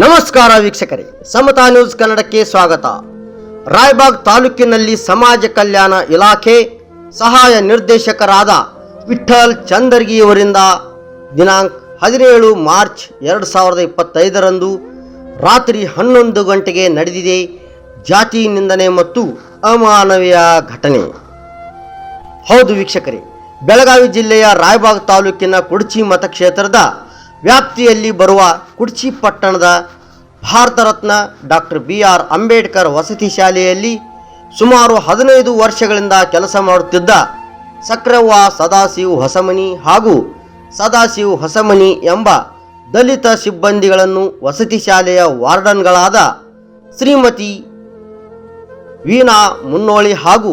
ನಮಸ್ಕಾರ ವೀಕ್ಷಕರೇ, ಸಮತಾ ನ್ಯೂಸ್ ಕನ್ನಡಕ್ಕೆ ಸ್ವಾಗತ. ರಾಯಬಾಗ್ ತಾಲೂಕಿನಲ್ಲಿ ಸಮಾಜ ಕಲ್ಯಾಣ ಇಲಾಖೆ ಸಹಾಯ ನಿರ್ದೇಶಕರಾದ ವಿಠಲ್ ಚಂದರ್ಗಿಯವರಿಂದ ದಿನಾಂಕ ಹದಿನೇಳು ಮಾರ್ಚ್ ಎರಡು ಸಾವಿರದ ಇಪ್ಪತ್ತೈದರಂದು ರಾತ್ರಿ ಹನ್ನೊಂದು ಗಂಟೆಗೆ ನಡೆದಿದೆ ಜಾತಿ ನಿಂದನೆ ಮತ್ತು ಅಮಾನವೀಯ ಘಟನೆ. ಹೌದು ವೀಕ್ಷಕರೇ, ಬೆಳಗಾವಿ ಜಿಲ್ಲೆಯ ರಾಯಬಾಗ್ ತಾಲೂಕಿನ ಕುಡಚಿ ಮತಕ್ಷೇತ್ರದ ವ್ಯಾಪ್ತಿಯಲ್ಲಿ ಬರುವ ಕುಡ್ಚಿ ಪಟ್ಟಣದ Bharat Ratna doctor B R Ambedkar ವಸತಿ ಶಾಲೆಯಲ್ಲಿ ಸುಮಾರು ಹದಿನೈದು ವರ್ಷಗಳಿಂದ ಕೆಲಸ ಮಾಡುತ್ತಿದ್ದ ಸಕ್ರವ್ವ ಸದಾಶಿವ್ ಹೊಸಮನಿ ಹಾಗೂ ಸದಾಶಿವ್ ಹೊಸಮನಿ ಎಂಬ ದಲಿತ ಸಿಬ್ಬಂದಿಗಳನ್ನು ವಸತಿ ಶಾಲೆಯ ವಾರ್ಡನ್ಗಳಾದ ಶ್ರೀಮತಿ ವೀಣಾ ಮುನ್ನೋಳಿ ಹಾಗೂ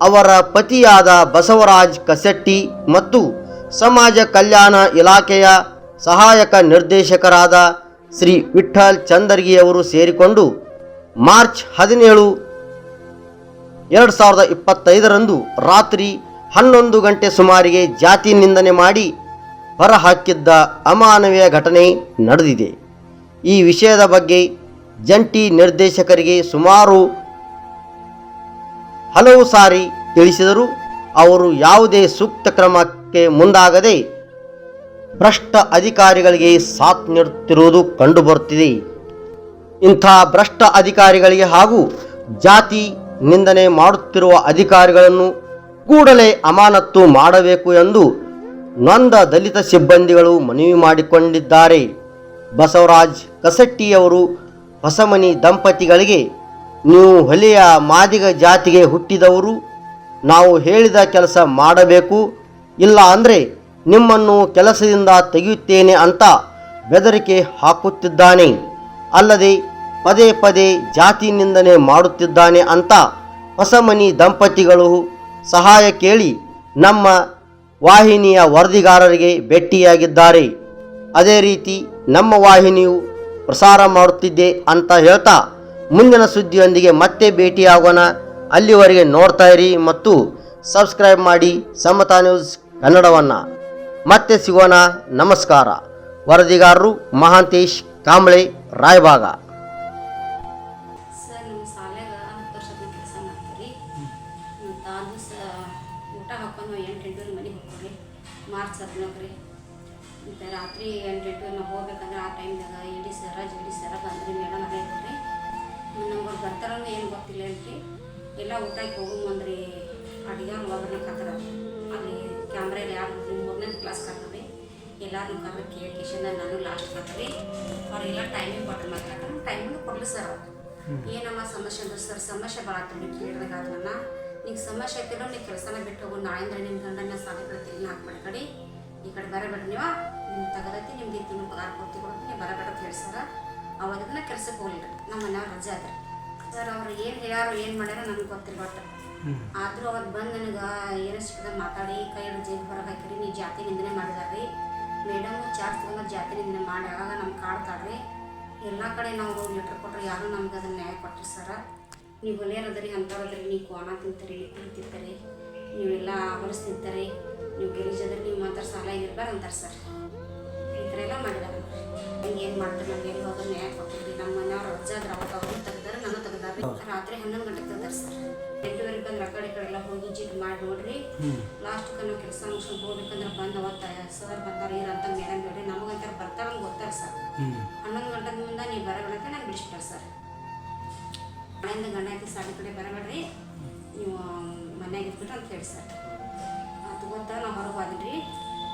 ಅವರ ಪತಿಯಾದ ಬಸವರಾಜ್ ಕಸೆಟ್ಟಿ ಮತ್ತು ಸಮಾಜ ಕಲ್ಯಾಣ ಇಲಾಖೆಯ ಸಹಾಯಕ ನಿರ್ದೇಶಕರಾದ ಶ್ರೀ ವಿಠಲ್ ಚಂದರ್ಗಿಯವರು ಸೇರಿಕೊಂಡು ಮಾರ್ಚ್ ಹದಿನೇಳು, ಎರಡು ಸಾವಿರದ ಇಪ್ಪತ್ತೈದರಂದು ರಾತ್ರಿ ಹನ್ನೊಂದು ಗಂಟೆ ಸುಮಾರಿಗೆ ಜಾತಿ ನಿಂದನೆ ಮಾಡಿ ಹೊರಹಾಕಿದ್ದ ಅಮಾನವೀಯ ಘಟನೆ ನಡೆದಿದೆ. ಈ ವಿಷಯದ ಬಗ್ಗೆ ಜಂಟಿ ನಿರ್ದೇಶಕರಿಗೆ ಸುಮಾರು ಹಲವು ಸಾರಿ ತಿಳಿಸಿದರು ಅವರು ಯಾವುದೇ ಸೂಕ್ತ ಕ್ರಮಕ್ಕೆ ಮುಂದಾಗದೆ ಭ್ರಷ್ಟ ಅಧಿಕಾರಿಗಳಿಗೆ ಸಾಥ್ ನೀಡುತ್ತಿರುವುದು ಕಂಡುಬರುತ್ತಿದೆ ಇಂಥ ಭ್ರಷ್ಟ ಅಧಿಕಾರಿಗಳಿಗೆ ಹಾಗೂ ಜಾತಿ ನಿಂದನೆ ಮಾಡುತ್ತಿರುವ ಅಧಿಕಾರಿಗಳನ್ನು ಕೂಡಲೇ ಅಮಾನತ್ತು ಮಾಡಬೇಕು ಎಂದು ನೊಂದ ದಲಿತ ಸಿಬ್ಬಂದಿಗಳು ಮನವಿ ಮಾಡಿಕೊಂಡಿದ್ದಾರೆ. ಬಸವರಾಜ್ ಕಸಟ್ಟಿಯವರು ಹೊಸಮನಿ ದಂಪತಿಗಳಿಗೆ, ನೀವು ಹೊಲೆಯ ಮಾದಿಗ ಜಾತಿಗೆ ಹುಟ್ಟಿದವರು, ನಾವು ಹೇಳಿದ ಕೆಲಸ ಮಾಡಬೇಕು, ಇಲ್ಲ ಅಂದರೆ ನಿಮ್ಮನ್ನು ಕೆಲಸದಿಂದ ತೆಗೆಯುತ್ತೇನೆ ಅಂತ ಬೆದರಿಕೆ ಹಾಕುತ್ತಿದ್ದಾನೆ. ಅಲ್ಲದೆ ಪದೇ ಪದೇ ಜಾತಿ ನಿಂದನೆ ಮಾಡುತ್ತಿದ್ದಾನೆ ಅಂತ ಹೊಸಮನಿ ದಂಪತಿಗಳು ಸಹಾಯ ಕೇಳಿ ನಮ್ಮ ವಾಹಿನಿಯ ವರದಿಗಾರರಿಗೆ ಭೇಟಿಯಾಗಿದ್ದಾರೆ. ಅದೇ ರೀತಿ ನಮ್ಮ ವಾಹಿನಿಯು ಪ್ರಸಾರ ಮಾಡುತ್ತಿದ್ದೆ ಅಂತ ಹೇಳ್ತಾ ಮುಂದಿನ ಸುದ್ದಿಯೊಂದಿಗೆ ಮತ್ತೆ ಭೇಟಿಯಾಗೋಣ. ಅಲ್ಲಿವರೆಗೆ ನೋಡ್ತಾ ಇರಿ ಮತ್ತು ಸಬ್ಸ್ಕ್ರೈಬ್ ಮಾಡಿ ಸಮತಾ ನ್ಯೂಸ್ ಕನ್ನಡವನ್ನು. ಮತ್ತೆ ಸಿಗೋಣ. ನಮಸ್ಕಾರ. ವರದಿಗಾರರು ಮಹಾಂತೇಶ್ ಕಾಂಬಳೆ, ರಾಯಭಾಗ. ಸರ್, ನಿಮ್ಮ ಶಾಲ್ಯಾಗ ಹತ್ತು ವರ್ಷದ ಕೆಲಸ ಮಾಡ್ತೀರಿ. ಆ ದಿವಸ ಊಟ ಹಾಕೊಂಡು ಎಂಟು, ಎಂಟೂವರೆ ಮನೆಗೆ ಹೋಗ್ತೀವಿ ಮಾರ್ಚ್ ಹದಿನಾಲ್ಕು ರೀ. ರಾತ್ರಿ ಎಂಟು, ಎಂಟೂವರೆ ನಾವು ಹೋಗ್ಬೇಕಂದ್ರೆ ಆ ಟೈಮ್ದಾಗ ಇಡಿ ಸರ ಜಿಡಿ ಸರ ಬಂದ್ರಿ ಮೇಡಮ್ ಅದೇ ಇದ್ರಿ ನಮ್ಗೆ ಬರ್ತಾರ ಏನು ಗೊತ್ತಿಲ್ಲ ಅಂತ ಎಲ್ಲ ಊಟಕ್ಕೆ ಹೋಗು ಬಂದ್ರಿ ಅಡಿಗೆವ್ರು ಒಬ್ಬರನ್ನ ಎಲ್ಲರೂ ಕರೆದು ಕೇಳಿ ಕಿಶನ್ ನಾನು ಲಾಸ್ಟ್ ಬರ್ತೀವಿ ಅವ್ರಿಗೆಲ್ಲ ಟೈಮಿಂಗ್ ಕೊಟ್ಟು ಮಾತಾಡ್ತಾರೆ ಟೈಮಿಂಗ್ ಕೊಡಲಿ ಸರ್ ಅವ್ರು. ಏನಮ್ಮ ಸಮಸ್ಯೆ ಅಂದ್ರೆ ಸರ್ ಸಮಸ್ಯೆ ಭಾಳ ಆಗ್ತದೆ ನೀವು ಕೇಳಿದಾಗ ಅದನ್ನ ನಿಂಗೆ ಸಮಸ್ಯೆ ಐತಿರೋ ನೀವು ಕೆಲಸನ ಬಿಟ್ಟು ಹೋಗು. ನಾಳೆಂದ್ರೆ ನಿಮ್ಮ ಗಂಡನ ಸಾಲಿ ಕಡೆ ತಿರುಗಿ ಹಾಕ್ಬೇಡಿ ಕಡೆ. ಈ ಕಡೆ ಬರಬೇಡ್ರಿ ನೀವು. ನಿಮ್ಮ ತಗದೈತಿ ನಿಮ್ಗೆ ಈ ತಿಂಗಳು ಪಗಾರ ಕೊಡ್ತೀವಿ ಕೊಡ್ತೀನಿ ನೀವು ಬರಬೇಡ ಅಂತ ಹೇಳಿ ಸರ್ ಅವಾಗಿಂದ ಕೆಲ್ಸಕ್ಕೆ ಹೋಗ್ಲಿಲ್ಲ. ನಮ್ಮ ಮನೆಯವ್ರು ರಜೆ ಆದ್ರೆ. ಸರ್ ಅವ್ರು ಏನು ಹೇಳ್ಯಾರೋ ಏನು ಮಾಡ್ಯಾರೋ ನನಗೆ ಗೊತ್ತಿಲ್ಲ ಒಟ್ಟು. ಆದರೂ ಅವತ್ತು ಬಂದು ನನಗೆ ಏನೋ ಸಿಕ್ಕದ ಮಾತಾಡಿ ಕೈ ಜೇಬ್ ಹೊರಗೆ ಹಾಕಿರಿ ನೀ ಜಾತಿ ನಿಂದನೆ ಮಾಡಿದಾರ್ರಿ. ಮೇಡಮ್ ಚಾರ್ಜ್ ತೊಗೊಂಡು ಜಾತ್ರೆ ದಿನ ಮಾಡಿ ನಮ್ಮ ನಮ್ಗೆ ಕಾಡ್ತಾರ್ರಿ ಎಲ್ಲ ಕಡೆ ನಾವು ಲೆಟ್ರ್ ಕೊಟ್ಟರೆ ಯಾರು ನಮ್ಗೆ ಅದನ್ನು ನ್ಯಾಯ ಕೊಟ್ಟರಿ ಸರ? ನೀವು ಒಲೆಯರದ್ರಿ ಅಂಥವ್ರದ್ರಿ ನೀವು ಕೋಣ ತಿಂತೀರಿ ತಿಂತಿರ್ತೀರಿ ತಿಂತೀರಿ. ನೀವೆಲ್ಲ ಹೊಲಸು ತಿಂತಾರೆ. ನೀವು ಗೆಲ್ಲಿಸಿದ್ರೆ ನೀವು ಮಾತ್ರ ಸಾಲ ಇರ್ಬಾರ್ದು ಅಂತಾರೆ ಸರ್. ಈ ಥರ ಎಲ್ಲ ಮಾಡಿದಾರೆ. ಹಿಂಗೆ ಏನು ಮಾಡ್ತಾರೆ ನಮ್ಗೆ ಎಲ್ಲಿ ಹೋದ್ರೆ ನ್ಯಾಯ ಕೊಟ್ಟಿದ್ರಿ ನಮ್ಮ ಮನೆಯವ್ರು ಅಜ್ಜ ಆದ್ರೆ ಅವಾಗ ಅವ್ರು ತೆಗ್ದಾರೆ ನಾನು ತೆಗ್ದಾರೆ ರಾತ್ರಿ ಹನ್ನೊಂದು ಗಂಟೆಗೆ ತೆಗ್ದಾರೆ ಸರ್. ಎಂಟೂವರೆಗೆ ಬಂದ್ರೆ ಆ ಕಡೆ ಕಡೆ ಎಲ್ಲ ಹೋಗಿ ಜಿಟ್ ಮಾಡಿ ನೋಡ್ರಿ. ಲಾಸ್ಟ್ ನಾವು ಕೆಲಸ ಮುಗಿಸ್ಕೊಂಡು ಹೋಗ್ಬೇಕಂದ್ರೆ ಬಂದು ಅವತ್ತ ಸರ್ ಬರ್ತಾರೆ ಇರಂತ ಮೇಡಮ್ ಹೇಳ್ರಿ ನಮಗಂತಾರೆ ಬರ್ತಾರಂತ ಗೊತ್ತಾರ ಸರ್ ಹನ್ನೊಂದು ಗಂಟೆ ಮುಂದೆ ನೀವು ಬರಬೇಡ ನಾನು ನಂಗೆ ಬಿಡಿಸ್ಬಿಟ್ಟಾರೆ ಸರ್ ಮನೆಯಿಂದ ಗಂಡ ಐತಿ ಸಾಲಿ ಕಡೆ ಬರಬೇಡ್ರಿ. ನೀವು ಮನ್ಯಾಗ ಇಟ್ಬಿಟ್ರೆ ಅಂತ ಹೇಳಿ ಸರ್ ಅದು ಗೊತ್ತಾ ನಾವು ಹೊರಗೆ ಹೋದ್ರಿ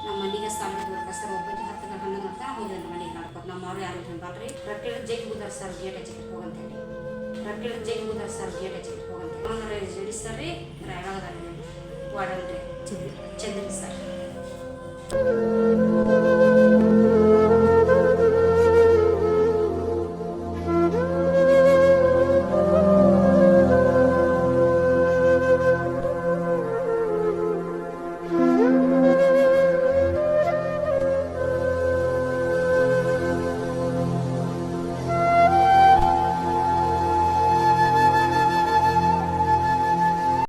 ನಮ್ಮ ಮನೆಗೆ ಸಾಲಿ ಬರ್ಬೇಕು ಸರ್ ಒಬ್ಬರಿಗೆ ಹತ್ತು ಗಂಟೆ ಹೋಗಿದ್ರಿ ನಮ್ಮ ಮನೆಗೆ ನಡ್ಕೊಂಡು ನಮ್ಮ ಅವ್ರು ಯಾರು ಬರ್ರಿ ರೊಟ್ಟಿ ಜೈಗೆ ಬುದಾರ ಸರ್ ಗೇಟ್ ಹಚ್ಚಿಟ್ಟು ಹೋಗಂತ ಹೇಳಿ ರೊಟ್ಟಿ ಜೈಗೆ ಬುದಾರ ಸರ್ ಗೇಟ್ ಹಚ್ಚಿಟ್ಟು ಹೋಗಂತ ಹೇಳಿ ಅಂದ್ರೆ ಜಡಿ ಸರ್ ರೀ ರಾಯವಾಗದಲ್ಲಿ ವಾಡಲ್ರಿ ಚಂದ್ರಿ ಸರ್